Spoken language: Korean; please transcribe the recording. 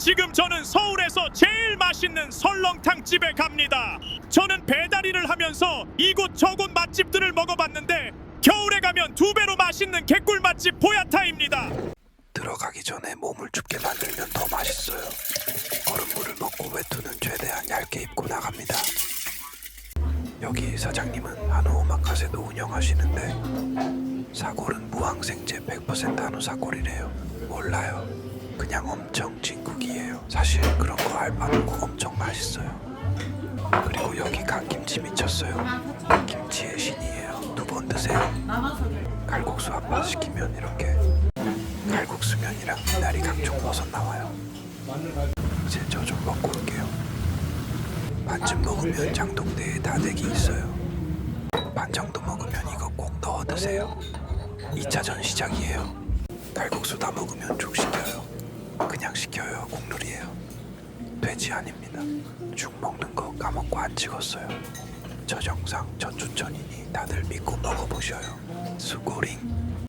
지금 저는 서울에서 제일 맛있는 설렁탕 집에 갑니다. 저는 배달 일을 하면서 이곳 저곳 맛집들을 먹어봤는데 겨울에 가면 두 배로 맛있는 개꿀 맛집 보야타입니다. 들어가기 전에 몸을 춥게 만들면 더 맛있어요. 얼음물을 먹고 외투는 최대한 얇게 입고 나갑니다. 여기 사장님은 한우 오마카세도 운영하시는데 사골은 무항생제 100% 한우 사골이래요. 몰라요. 그냥 엄청 진국이에요. 사실 그런 거 알바하고 엄청 맛있어요. 그리고 여기 갓김치 미쳤어요. 김치의 신이에요. 두 번 드세요. 칼국수 한 번 시키면 이렇게 칼국수면이랑 미나리 각종 버섯 나와요. 이제 저 좀 먹고 올게요. 반쯤 먹으면 장독대에 다대기 있어요. 반 정도 먹으면 이거 꼭 넣어 드세요. 2차전 시작이에요. 칼국수 다 먹으면 죽 시켜요. 시켜요. 국룰이에요. 돼지 아닙니다. 죽 먹는 거 까먹고 안 찍었어요. 저 영상 저 추천이니 다들 믿고 먹어보셔요. 수고링.